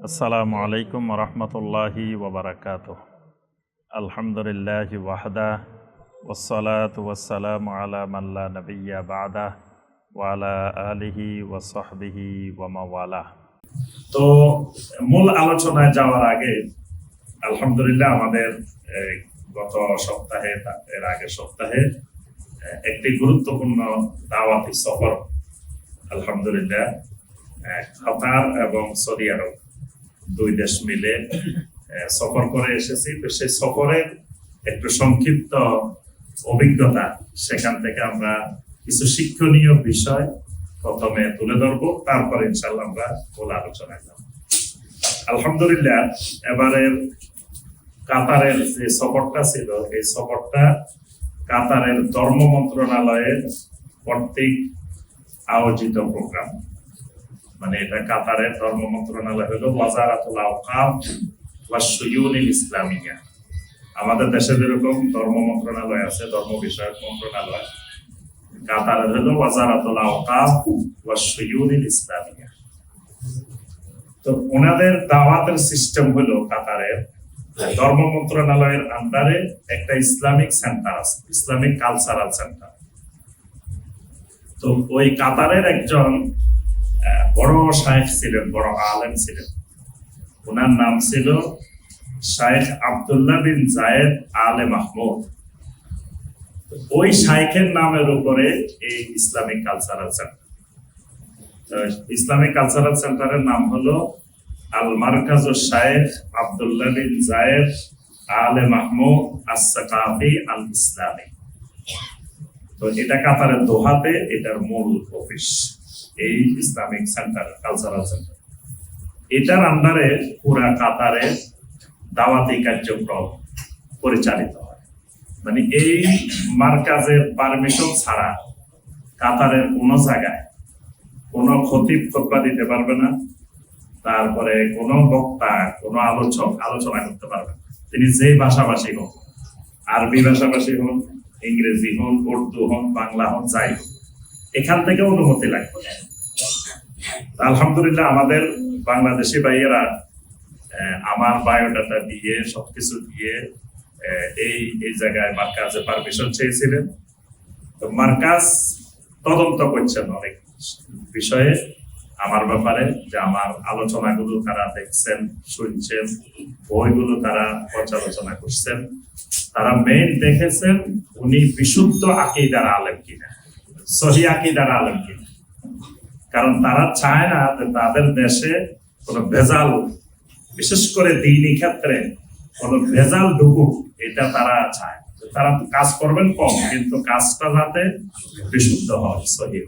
আসসালামু আলাইকুম রহমতুল্লাহি ওবরাকাত আলহামদুলিল্লাহ ওয়াহদা ওসলাত ওয়াসালাম আলা মাল্লা নবিয়া বাদা ওয়ালা আলিহি ওয়াসহবিহি ওয়ামাওয়ালা তো মূল আলোচনায় যাওয়ার আগে আলহামদুলিল্লাহ আমাদের গত সপ্তাহে, এর আগের সপ্তাহে একটি গুরুত্বপূর্ণ দাওয়াতি সফর, আলহামদুলিল্লাহ এবং সৌদি আরব দুই দেশ মিলে সফর করে এসেছি। তো সেই সফরের একটু সংক্ষিপ্ত অভিজ্ঞতা সেখান থেকে আমরা কিছু শিক্ষণীয় বিষয় প্রথমে তুলে ধরবো, তারপরে ইনশাল্লাহ আমরা মূল আলোচনায় যাব। আলহামদুলিল্লাহ, এবারের কাতারের যে সফরটা ছিল, এই সফরটা কাতারের ধর্ম মন্ত্রণালয়ের কর্তৃক আয়োজিত প্রোগ্রাম। মানে এটা কাতারের ধর্ম মন্ত্রণালয় হলো ওয়াজারাতুল আওকাফ ওয়া ইসলামিয়া। আমাদের দেশে যেরকম ধর্ম মন্ত্রণালয় আছে, ধর্ম বিষয়ক মন্ত্রণালয় কাতারের হলো ওয়াজারাতুল আওকাফ ওয়া ইসলামিয়া। তো ওনাদের দাওয়াতের সিস্টেম হলো কাতারের ধর্ম মন্ত্রণালয়ের আন্ডারে একটা ইসলামিক সেন্টার আছে, ইসলামিক কালচারাল সেন্টার। তো ওই কাতারের একজন বড় শায়েখ ছিলেন, বড় আলেম ছিলেন। ওনার নাম ছিল শায়েখ আব্দুল্লাহ বিন জায়েদ আলে মাহমুদ। ওই শাইখের নামের উপরে এই Islamic cultural centre. Islamic cultural সেন্টারের নাম হলো আল মার্কাজ শায়েখ আব্দুল্লাহ বিন জায়েদ আলে মাহমুদ আস-সাকাফি আল ইসলামী তো এটা কাতারের দোহাতে এটার মূল অফিস। এই ইসলামিক সেন্টার কালচারাল সেন্টার এটার আন্ডারে পুরা কাতারে দাওয়াতি কার্যক্রম পরিচালিত হয়। মানে এই মার্কাজের পারমিশন ছাড়া কাতারের কোনো জায়গায় কোনো খতিব খোতবা দিতে পারবে না, তারপরে কোনো বক্তা, কোনো আলোচক আলোচনা করতে পারবে তিনি যেই ভাষাভাষী হোক, আরবি ভাষাভাষী হন ইংরেজি হন উর্দু হন বাংলা হন যাই হোক এখান থেকে অনুমতি লাগবে। আলহামদুলিল্লাহ আমাদের বাংলাদেশি ভাইয়েরা আমার বায়োডাটা দিয়ে, সবকিছু দিয়ে এই এই জায়গায় মার্কাজে পারমিশন চেয়েছিলেন। তো মার্কাজ তদন্ত করছেন অনেক বিষয়ে। আমার ব্যাপারে যে আমার আলোচনাগুলো তারা দেখছেন, শুনছেন, বইগুলো তারা পর্যালোচনা করছেন। তারা মেইন দেখেছেন, উনি বিশুদ্ধ আকিদার আলেম কিনা। সহি আকিদার আলেম কিনা কারণ তারা চায় না যে তাদের দেশে কোনো ভেজাল, বিশেষ করে দিনই ক্ষেত্রে কোনো ভেজাল ঢুকুক, এটা তারা চায়। তারা তো কাজ করবেন কম, কিন্তু কাজটা যাতে বিশুদ্ধ হয়, সহি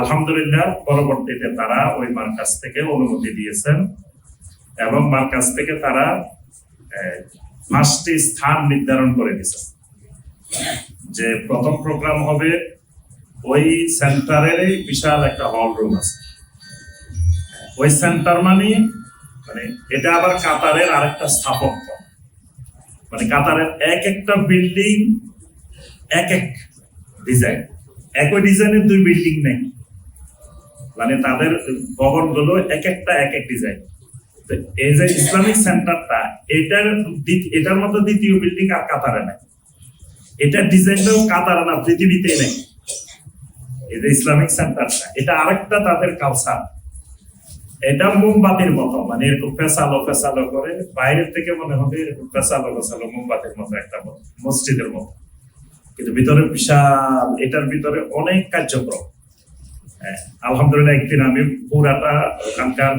আলহামদুলিল্লাহ, পরবর্তীতে তারা ওই মার্কাজ থেকে অনুমতি দিয়েছেন এবং মার্কাজ থেকে তারা পাঁচটি স্থান নির্ধারণ করে দিয়েছেন। যে প্রথম প্রোগ্রাম হবে ওই সেন্টারেরই বিশাল একটা হল রুম আছে। ওই সেন্টার মানে মানে এটা আবার কাতারের আরেকটা স্থাপত্য। মানে কাতারের এক একটা বিল্ডিং, এক এক ডিজাইন। একই ডিজাইনের দুই বিল্ডিং নেই। মানে তাদের ভবনগুলো এক একটা, এক এক ডিজাইন। এই যে ইসলামিক সেন্টারটা, এটার এটার মতো দ্বিতীয় বিল্ডিং আর কাতারে নাই। এটার ডিজাইনটাও কাতারে না পৃথিবীতে নেই। যে ইসলামিক সেন্টারটা এটা আরেকটা তাদের কালচার এটা মোমবাতির মতো মানে এরকম পেশালো পেশালো করে বাইরের থেকে মনে হবে এরকম পেশালো পেশালো মোমবাতির মতো একটা মসজিদের মতো। কিন্তু ভিতরে বিশাল এটার ভিতরে অনেক কার্যক্রম। হ্যাঁ, আলহামদুলিল্লাহ একদিন আমি পুরাটা ওখানকার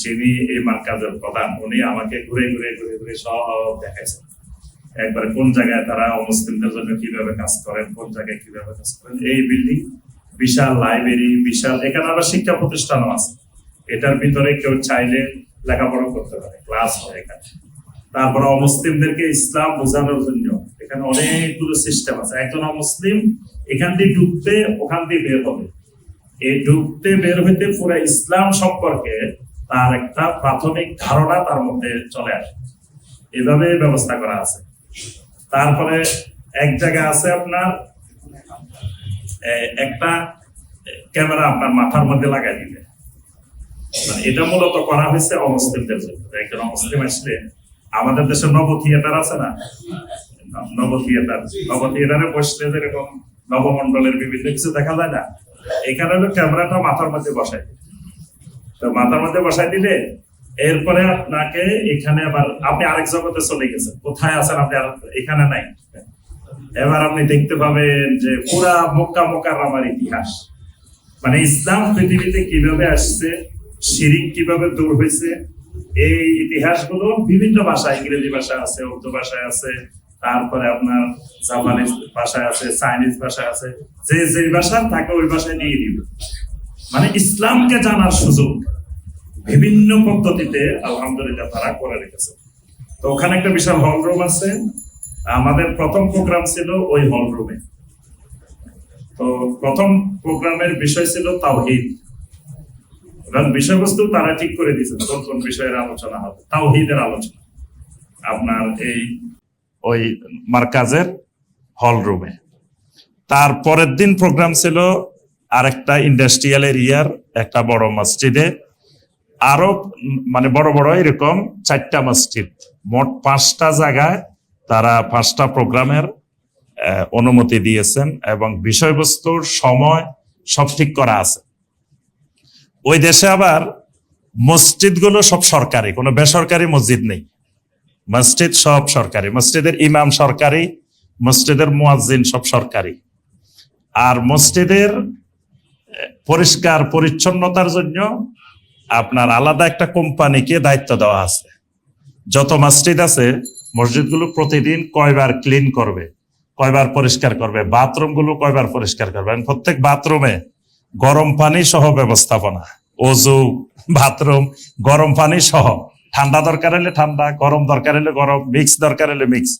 যিনি এই মার্কাজের প্রধান উনি আমাকে ঘুরে ঘুরে ঘুরে ঘুরে সব দেখাইছেন। একবার কোন জায়গায় তারা অমুসলিমদের জন্য কীভাবে কাজ করেন কোন জায়গায় কীভাবে কাজ করেন এই বিল্ডিং বিশাল লাইব্রেরি বিশাল এখানে আবার শিক্ষা প্রতিষ্ঠানও আছে। এটার ভিতরে কেউ চাইলে লেখাপড়া করতে পারে ক্লাস হয় এখানে। তারপর অমুসলিমদেরকে ইসলাম বোঝানোর জন্য এখানে অনেকগুলো সিস্টেম আছে। একজন অমুসলিম এখান দিয়ে ঢুকতে ওখান দিয়ে বের হবে। এই ঢুকতে বের হইতে পুরো ইসলাম সম্পর্কে তার একটা প্রাথমিক ধারণা তার মধ্যে চলে আসে। এভাবে ব্যবস্থা করা আছে। তারপরে এক জায়গায় আছে আপনার একটা ক্যামেরা আপনার মাথার মধ্যে লাগাই দিবে। মানে এটা মূলত করা হয়েছে অমুসলিমদের জন্য। একজন অমুসলিম আসলে আমাদের দেশে নব থিয়েটার আছে না? নব থিয়েটার। নব থিয়েটারে বসলে যেরকম নবমণ্ডলের বিভিন্ন কিছু দেখা যায় না? এখানে হলো ক্যামেরাটা মাথার মধ্যে বসাই তো মাথার মধ্যে বসাই দিলে এরপরে আপনাকে এখানে আবার আপনি আরেক জগতে চলে গেছেন। কোথায় আছেন আপনি আর এখানে নাই। এবার আপনি দেখতে পাবেন যে পুরা মক্কা মোকাররমার ইতিহাস। মানে ইসলাম পৃথিবীতে কীভাবে আসছে, শিরিক কীভাবে দূর হয়েছে, এই ইতিহাসগুলো বিভিন্ন ভাষায়, ইংরেজি ভাষা আছে, উর্দু ভাষায় আছে, তারপরে আপনার জাপানিজ ভাষায় আছে, চাইনিজ ভাষায় আছে, যে যে ভাষা থাকে ওই ভাষায় নিয়ে দিবে মানে ইসলামকে জানার সুযোগ বিভিন্ন পদ্ধতিতে আলহামদুলিল্লাহ তারা করে রেখেছে। তো ওখানে একটা বিশাল হল রুম আছে আমাদের প্রথম প্রোগ্রাম ছিল ওই হল রুমে তো প্রথম প্রোগ্রামের বিষয় ছিল তাওহিদ। এবং বিষয়বস্তু তারা ঠিক করে দিয়েছেন কোন কোন বিষয়ের আলোচনা হবে। তাওহিদের আলোচনা। আপনার এই ওই মার্কাজের হল রুমে তার পরের দিন প্রোগ্রাম ছিল আরেকটা ইন্ডাস্ট্রিয়াল এরিয়ার একটা বড় মসজিদে। আরও মানে বড় বড় এরকম চারটা মসজিদ। মোট পাঁচটা জায়গায় তারা পাঁচটা প্রোগ্রামের অনুমতি দিয়েছেন এবং বিষয়বস্তুর সময় সব ঠিক করা আছে। ওই দেশে আবার মসজিদগুলো সব সরকারি, কোনো বেসরকারি মসজিদ নেই। মসজিদ সব সরকারি, মসজিদের ইমাম সরকারি, মসজিদের মুয়াজ্জিন সব সরকারি। আর মসজিদের পরিষ্কার পরিচ্ছন্নতার জন্য আপনার আলাদা একটা কোম্পানিকে দায়িত্ব দেওয়া আছে। যত মসজিদ আছে মসজিদগুলো প্রতিদিন কয়বার ক্লিন করবে, কয়বার পরিষ্কার করবে, বাথরুমগুলো কয়বার পরিষ্কার করবে? প্রত্যেক বাথরুমে গরম পানি সহ ব্যবস্থাপনা, অজু, বাথরুম, গরম পানি সহ। ঠান্ডা দরকার হলে ঠান্ডা, গরম দরকার হলে গরম মিক্স দরকার হলে মিক্স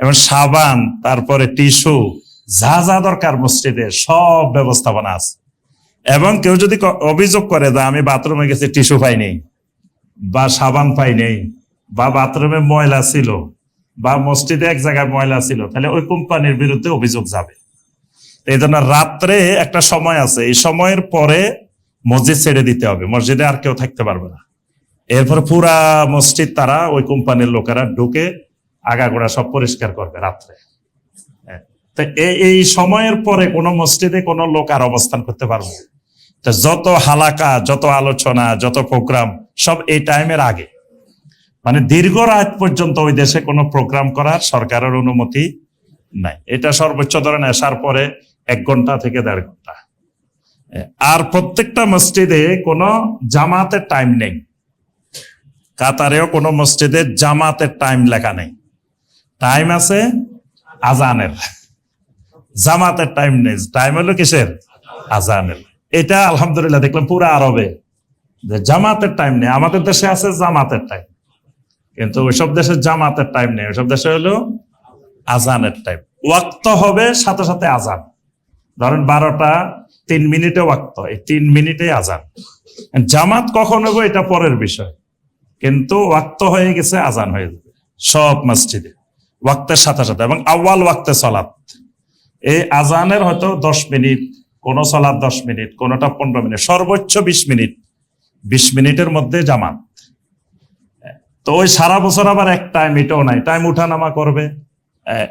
এবং সাবান, তারপরে টিস্যু, যা যা দরকার মসজিদে সব ব্যবস্থাপনা আছে। এবং কেউ যদি অভিযোগ করে যে আমি বাথরুমে গেছি, টিস্যু পাইনি বা সাবান পাইনি বা বাথরুমে ময়লা ছিল বা মসজিদে এক জায়গায় ময়লা ছিল, তাহলে ওই কোম্পানির বিরুদ্ধে অভিযোগ যাবে। এই জন্য রাত্রে একটা সময় আছে, এই সময়ের পরে মসজিদ ছেড়ে দিতে হবে, মসজিদে আর কেউ থাকতে পারবে না। এরপরে পুরা মসজিদ তারা ওই কোম্পানির লোকেরা ঢুকে আগাগোড়া সব পরিষ্কার করবে রাত্রে। হ্যাঁ। তো এই সময়ের পরে কোনো মসজিদে কোনো লোক আর অবস্থান করতে পারবে যত হালাকা, যত আলোচনা, যত প্রোগ্রাম, সব এই টাইমের আগে। মানে দীর্ঘ রাত পর্যন্ত ওই দেশে কোনো প্রোগ্রাম করার সরকারের অনুমতি নাই। এটা সর্বোচ্চ ধরেন আসার পরে এক ঘণ্টা থেকে দেড় ঘণ্টা। আর প্রত্যেকটা মসজিদে কোনো জামাতের টাইম নেই। কাতারেও কোনো মসজিদে জামাতের টাইম লেখা নেই। টাইম আছে আজানের। জামাতের টাইম নেই। টাইম হলো কিসের? আজানের। এটা আলহামদুলিল্লাহ দেখলাম পুরো আরবে। যে জামাতের টাইম নেই। আমাদের দেশে আছে জামাতের টাইম কিন্তু ওইসব দেশে জামাতের টাইম নেই ওইসব দেশে হলো আজানের টাইম ওয়াক্ত হবে সাথে সাথে আজান। ধরেন বারোটা তিন মিনিটে ওয়াক্ত, এই তিন মিনিটে আজান। জামাত কখন হবে এটা পরের বিষয়। কিন্তু ওয়াক্ত হয়ে গেছে, আজান হয়ে যাবে সব মসজিদে। ওয়াক্তের সাথে সাথে, এবং আউয়াল ওয়াক্তে সলাৎ। এই আজানের হয়তো দশ মিনিট, কোন সলাৎ দশ মিনিট, কোনটা পনেরো মিনিট, সর্বোচ্চ বিশ মিনিট। বিশ মিনিটের মধ্যে জামাত। তো ওই সারা বছর আবার এক টাইম এটাও নাই। টাইম উঠানামা করবে।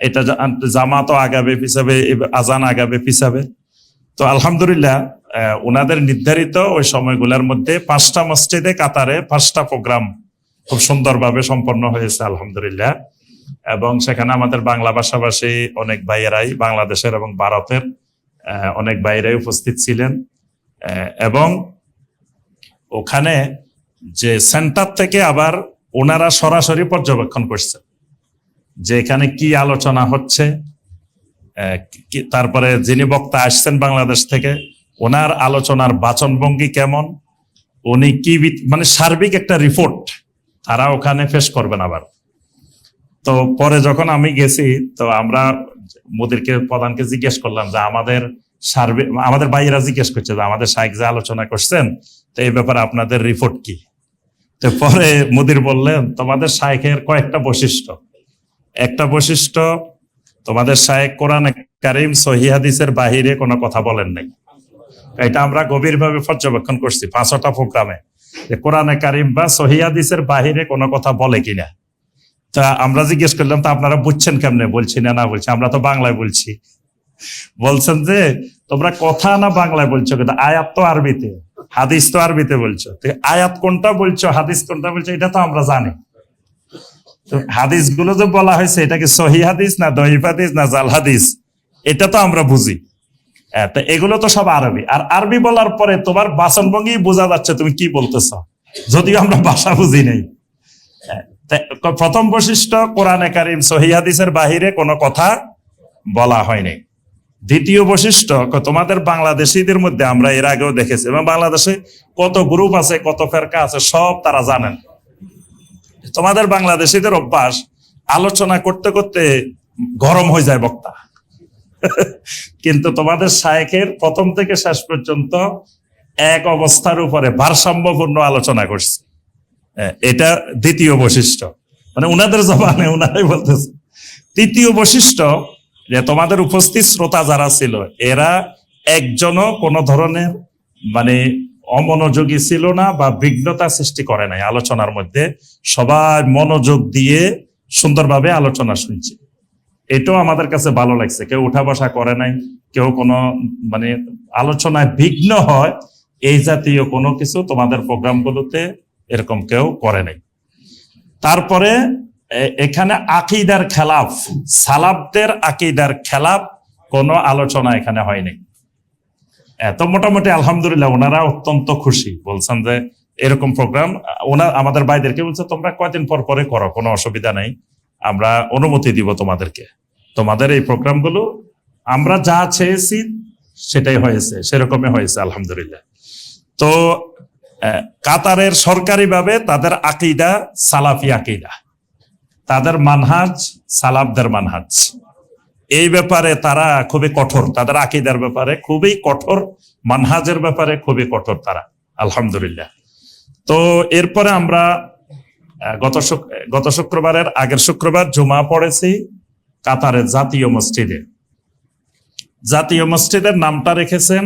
এটা জা- জামাতও আগাবে পিছাবে আজান আগাবে পিছাবে। তো আলহামদুলিল্লাহ ওনাদের নির্ধারিত ওই সময়গুলোর মধ্যে পাঁচটা মসজিদে কাতারে পাঁচটা প্রোগ্রাম খুব সুন্দরভাবে সম্পন্ন হয়েছে, আলহামদুলিল্লাহ। এবং সেখানে আমাদের বাংলা ভাষাভাষী অনেক ভাইয়েরাই, বাংলাদেশের এবং ভারতের অনেক ভাইয়েরাই উপস্থিত ছিলেন। এবং ওখানে যে সেন্টার থেকে আবার ওনারা সরাসরি পর্যবেক্ষণ করছেন যে এখানে কি আলোচনা হচ্ছে তারপরে যিনি বক্তা আসছেন বাংলাদেশ থেকে, ওনার আলোচনার বাচনভঙ্গি কেমন, উনি কি মানে সার্বিক একটা রিপোর্ট তারা ওখানে পেশ করবেন আবার। তো পরে যখন আমি গেছি, তো আমরা মোদিরকে, প্রধানকে জিজ্ঞেস করলাম যে আমাদের সার্বিক আমাদের ভাইয়েরা জিজ্ঞেস করছে যে আমাদের সাহেব যে আলোচনা করছেন, তো এই ব্যাপারে আপনাদের রিপোর্ট কি? পরে মুদির বললেন, তোমাদের শায়েখের কয়েকটা বৈশিষ্ট্য। একটা বৈশিষ্ট্য, তোমাদের শায়েখ কোরআন কারিম সহিহাদিসের বাহিরে কোনো কথা বলেন নাই। এটা আমরা গভীরভাবে পর্যবেক্ষণ করছি পাঁচটা প্রোগ্রামে, যে কোরআনে কারিম বা সহিয়াদিসের বাহিরে কোনো কথা বলে কিনা। তা আমরা জিজ্ঞেস করলাম, তা আপনারা বুঝছেন কেমনে? বলছি, না না, বলছি, আমরা তো বাংলায় বলছি। বলছেন যে, তোমরা কথা না বাংলায় বলছো কিন্তু আয়াত তো আরবিতে। হাদিস তো আরবিতে বলছো। আয়াত কোনটা বলছো হাদিস কোনটা বলছো এটা তো আমরা জানি। হাদিসগুলো যে বলা হয়েছে এটা কি সহি হাদিস না দহিফ হাদিস না জাল হাদিস? এটা তো আমরা বুঝি। হ্যাঁ, তো এগুলো তো সব আরবি। আর আরবি বলার পরে তোমার বাসন ভঙ্গি বোঝা যাচ্ছে তুমি কি বলতেছ? যদিও আমরা ভাষা বুঝি নেই। হ্যাঁ, প্রথম বৈশিষ্ট্য কোরআনে কারিম সহি হাদিসের বাহিরে কোনো কথা বলা হয়নি দ্বিতীয় বৈশিষ্ট্য তোমাদের বাংলাদেশিদের মধ্যে আমরা এর আগেও দেখেছি এবং বাংলাদেশে কত গ্রুপ আছে, কত ফেরকা আছে, সব তারা জানেন। তোমাদের বাংলাদেশিদের অভ্যাস, আলোচনা করতে করতে গরম হয়ে যায় বক্তা। কিন্তু তোমাদের শায়েখের প্রথম থেকে শেষ পর্যন্ত এক অবস্থার উপরে ভারসাম্যপূর্ণ আলোচনা করছে। এটা দ্বিতীয় বৈশিষ্ট্য। মানে উনাদের জবানে উনারাই বলতেছে। তৃতীয় বৈশিষ্ট্য যে তোমাদের উপস্থিত শ্রোতা যারা ছিল, এরা একজনও কোনো ধরনের মানে অমনোযোগী ছিল না বা বিঘ্নতা সৃষ্টি করে নাই আলোচনার মধ্যে। সবাই মনোযোগ দিয়ে সুন্দরভাবে আলোচনা শুনছে। এটাও আমাদের কাছে ভালো লাগছে। কেউ উঠা বসা করে নাই, কেউ কোনো মানে আলোচনায় বিঘ্ন হয়, এই জাতীয় কোনো কিছু তোমাদের প্রোগ্রামগুলোতে এরকম কেউ করে নাই। তারপরে এখানে আকিদার খেলাফ সালাবদের আকিদার খেলাফ কোনো আলোচনা এখানে হয়নি। এত মোটামুটি আলহামদুলিল্লাহ ওনারা অত্যন্ত খুশি। বলছেন যে এরকম প্রোগ্রাম ওনার আমাদের ভাইদেরকে বলছে, তোমরা কয়দিন পর পরে করো, কোনো অসুবিধা নেই। আমরা অনুমতি দিব তোমাদেরকে। তোমাদের এই প্রোগ্রামগুলো আমরা যা চেয়েছি সেটাই হয়েছে, সেরকমই হয়েছে, আলহামদুলিল্লাহ। তো কাতারের সরকারিভাবে তাদের আকিদা সালাফি আকিদা। তাদের মানহাজ সালাফদের মানহাজ। এই ব্যাপারে তারা খুবই কঠোর, তাদের আকিদার ব্যাপারে খুবই কঠোর, মানহাজের ব্যাপারে খুবই কঠোর তারা, আলহামদুলিল্লাহ। তো এরপরে আমরা গত গত শুক্রবারের আগের শুক্রবার জুমা পড়েছি কাতারের জাতীয় মসজিদে। জাতীয় মসজিদের নামটা রেখেছেন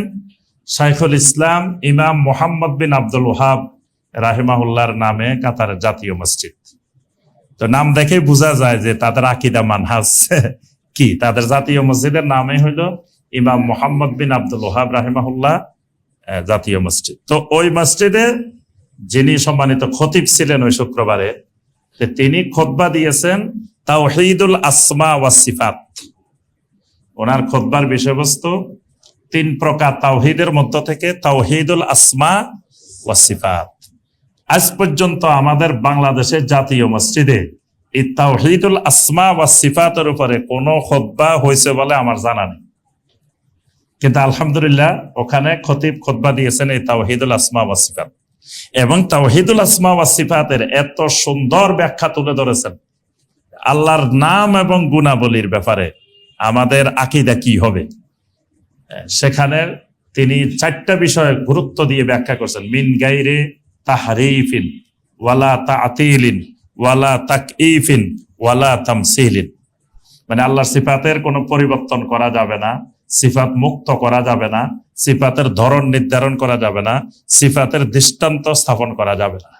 শাইখুল ইসলাম ইমাম মোহাম্মদ বিন আব্দুল ওহাব রাহিমাহুল্লাহর নামে কাতারের জাতীয় মসজিদ। তো নাম দেখে বোঝা যায় যে তাদের আকিদা মানহাজ কি? তাদের জাতীয় মসজিদের নামে হইল ইমাম মোহাম্মদ বিন আব্দুল ওহাব রাহিমাহুল্লাহ জাতীয় মসজিদ। তো ওই মসজিদে যিনি সম্মানিত খতিব ছিলেন ওই শুক্রবারে তিনি খোদবা দিয়েছেন তাওহীদুল আসমা ওয়াসিফাত ওনার খোদবার বিষয়বস্তু তিন প্রকার তাওহিদের মধ্য থেকে তাওহীদুল আসমা ওয়া সিফাত। আজ পর্যন্ত আমাদের বাংলাদেশের জাতীয় মসজিদে এই আসমা ওয়া সিফাতের উপরে কোনো খোদবা হয়েছে বলে আমার জানা নেই। কিন্তু আলহামদুলিল্লাহ ওখানে খতিব খোদবা দিয়েছেন এই তাওহীদুল আসমা ওয়া সিফাত। এবং তাওহীদুল আসমা ওয়া সিফাতের এত সুন্দর ব্যাখ্যা তুলে ধরেছেন। আল্লাহর নাম এবং গুণাবলীর ব্যাপারে আমাদের আকিদা কি হবে? সেখানে তিনি চারটা বিষয়ে গুরুত্ব দিয়ে ব্যাখ্যা করছেন। মিন গাইরে তাহরিফিন ওয়ালা তাতিলিন ওয়ালা তাকইফিন ওয়ালা তামসিলিন। মানে আল্লাহর সিফাতের কোনো পরিবর্তন করা যাবে না সিফাত মুক্ত করা যাবে না সিফাতের ধরন নির্ধারণ করা যাবে না সিফাতের দৃষ্টান্ত স্থাপন করা যাবে না।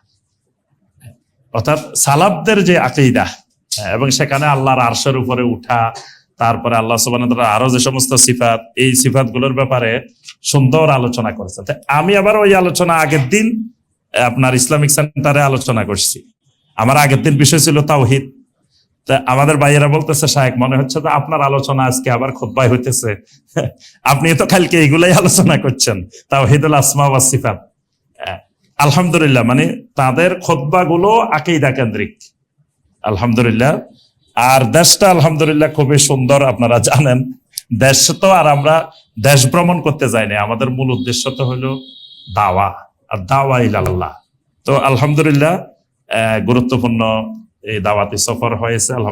অর্থাৎ সালাবদের যে আকিদা হ্যাঁ, এবং সেখানে আল্লাহর আরশের উপরে উঠা তারপরে আল্লাহ সুবাহ আরও যে সমস্ত সিফাত এই সিফাতগুলোর ব্যাপারে সুন্দর আলোচনা করেছে। আমি আবার ওই আলোচনা আগের দিন আপনার ইসলামিক সেন্টারে আলোচনা করছি। আমার আগের দিন বিষয় ছিল তাওহিদ। তা আমাদের ভাইয়েরা বলতেছে শাহেক মনে হচ্ছে যে আপনার আলোচনা আজকে আবার খোদ্বাই হইতেছে। আপনি তো কালকে এইগুলাই আলোচনা করছেন তাওহিদুল আসমা ওয়া সিফাত। আহ, আলহামদুলিল্লাহ মানে তাদের খোদ্া গুলো আকিদা কেন্দ্রিক। আলহামদুলিল্লাহ আর দেশটা আলহামদুলিল্লাহ খুবই সুন্দর আপনারা জানেন। দেশ তো আর আমরা দেশ ভ্রমণ করতে যাইনি আমাদের মূল উদ্দেশ্য তো হলো দাওয়া। আর দাওয়া ইলাল্লাহ তো আলহামদুলিল্লাহ গুরুত্বপূর্ণ এই দাওয়াতি সফর হয়েছে। আলহামদুলিল্লাহ।